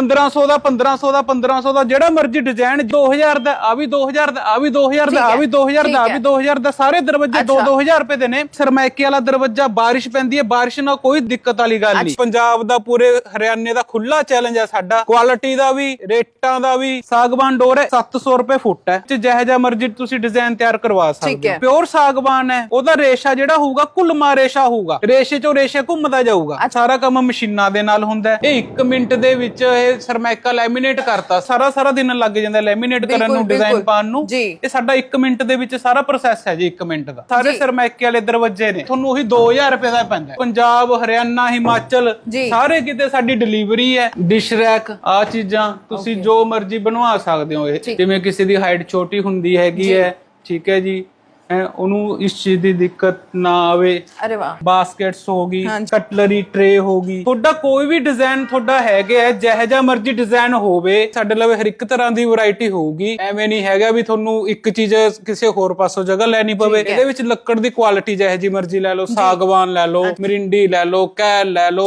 1500 ਦਾ 1500 ਦਾ 1500 ਦਾ ਜਿਹੜਾ ਮਰਜ਼ੀ ਡਿਜ਼ਾਈਨ 2000 ਦਾ ਆ ਵੀ 2000 ਦਾ ਆ ਵੀ 2000 ਦਾ ਆ ਵੀ 2000 ਦਾ ਆ ਵੀ 2000 ਦਾ ਸਾਰੇ ਦਰਵਾਜ਼ੇ 2-2000 ਰੁਪਏ ਦੇ ਨੇ। ਸਰਮਾਇਕੇ ਵਾਲਾ ਦਰਵਾਜ਼ਾ ਬਾਰਿਸ਼ ਪੈਂਦੀ ਹੈ ਬਾਰਿਸ਼ ਨਾਲ ਕੋਈ ਦਿੱਕਤ ਵਾਲੀ ਗੱਲ ਨਹੀਂ। ਪੰਜਾਬ ਦਾ ਪੂਰੇ ਹਰਿਆਣੇ ਦਾ ਖੁੱਲਾ ਚੈਲੰਜ ਹੈ ਸਾਡਾ। ਕੁਆਲਿਟੀ ਦਾ ਵੀ ਰੇਟਾਂ ਦਾ ਵੀ ਸਾਗਵਾਨ ਡੋਰ ਹੈ 700 ਰੁਪਏ ਫੁੱਟ ਹੈ। ਤੇ ਜਿਹੋ ਜਿਹਾ ਮਰਜ਼ੀ ਤੁਸੀਂ ਡਿਜ਼ਾਈਨ ਤਿਆਰ ਕਰਵਾ ਸਕਦੇ ਹੈ। ਹੋ। ਪਿਓਰ ਸਾਗਵਾਨ ਹੈ। ਉਹਦਾ ਰੇਸ਼ਾ ਜਿਹੜਾ ਹੋਊਗਾ ਕੁਲਮਾ ਰੇਸ਼ਾ ਹੋਊਗਾ। ਰੇਸ਼ੇ ਚੋਂ ਰੇਸ਼ੇ ਘੁੰਮਦਾ ਜਾਊਗਾ। ਸਾਰਾ ਕੰਮ ਮਸ਼ੀਨਾਂ ਦੇ ਨਾਲ ਹੁੰਦਾ ਹੈ। ਇਹ 1 ਮਿੰਟ ਦੇ ਵਿੱਚ ਇਹ ਸਰਮੈਕਾ ਲੈਮੀਨੇਟ ਕਰਤਾ ਸਾਰਾ ਸਾਰਾ ਦਿਨ ਲੱਗ ਜਾਂਦਾ ਲੈਮੀਨੇਟ ਕਰਨ ਨੂੰ ਡਿਜ਼ਾਈਨ। ਪਾਉਣ ਨੂੰ। ਇਹ ਸਾਡਾ 1 ਮਿੰਟ ਦੇ ਵਿੱਚ ਸਾਰਾ ਪ੍ਰੋਸੈਸ ਹੈ ਜੀ 1 ਮਿੰਟ ਦਾ ਸਾਰੇ ਸਰਮੈਕੇ ਵਾਲੇ ਦਰਵਾਜ਼ੇ ਨੇ ਤੁਹਾਨੂੰ ਉਹੀ 2000 ਰੁਪਏ ਦਾ ਪੈਂਦਾ। ਪੰਜਾਬ ਹਰਿਆਣਾ ਹਿਮਾਚਲ। ਸਾਰੇ ਕਿਤੇ ਸਾਡੀ ਡਿਲੀਵਰੀ ਹੈ ਡਿਸ਼ ਰੈਕ ਆ ਚੀਜ਼ਾਂ ਤੁਸੀਂ ਜੋ ਮਰਜ਼ੀ ਬਣਵਾ ਸਕਦੇ ਹੋ ਇਹ। ਜਿਵੇਂ ਕਿਸੇ ਦੀ ਹਾਈਟ ਛੋਟੀ ਹੁੰਦੀ ਹੈਗੀ ਹੈ ਠੀਕ ਹੈ ਜੀ ਐ ਉਹਨੂੰ ਇਸ ਚੀਜ਼ ਦੀ ਦਿੱਕਤ ਨਾ ਆਵੇ। ਅਰੇ ਵਾਹ। ਬਾਸਕਟਸ ਹੋਗੀ ਹਾਂਜੀ। ਕਟਲਰੀ ਟਰੇ ਹੋਗੀ ਤੁਹਾਡਾ ਕੋਈ ਵੀ ਡਿਜ਼ਾਈਨ ਤੁਹਾਡਾ ਹੈਗਾ ਹੈ ਜਿਹੋ ਜਿਹਾ ਮਰਜ਼ੀ ਡਿਜ਼ਾਈਨ ਹੋਵੇ ਸਾਡੇ ਲਵੇ ਹਰ ਇੱਕ ਤਰ੍ਹਾਂ ਦੀ ਵੈਰਾਈਟੀ ਹੋਊਗੀ। ਐਵੇਂ ਨਹੀਂ ਹੈਗਾ ਵੀ ਤੁਹਾਨੂੰ ਇੱਕ ਚੀਜ਼ ਕਿਸੇ ਹੋਰ ਪਾਸੋਂ ਜਗ੍ਹਾ ਲੈਣੀ ਪਵੇ। ਠੀਕ ਹੈ। ਇਹਦੇ ਵਿੱਚ ਲੱਕੜ ਦੀ ਕੁਆਲਿਟੀ ਜਿਹੋ ਜੀ ਮਰਜ਼ੀ ਲੈ ਲਓ ਸਾਗਵਾਨ ਲੈ ਲਓ ਮਰਿੰਡੀ ਲੈ ਲਓ ਕੈਲ ਲੈ ਲਓ।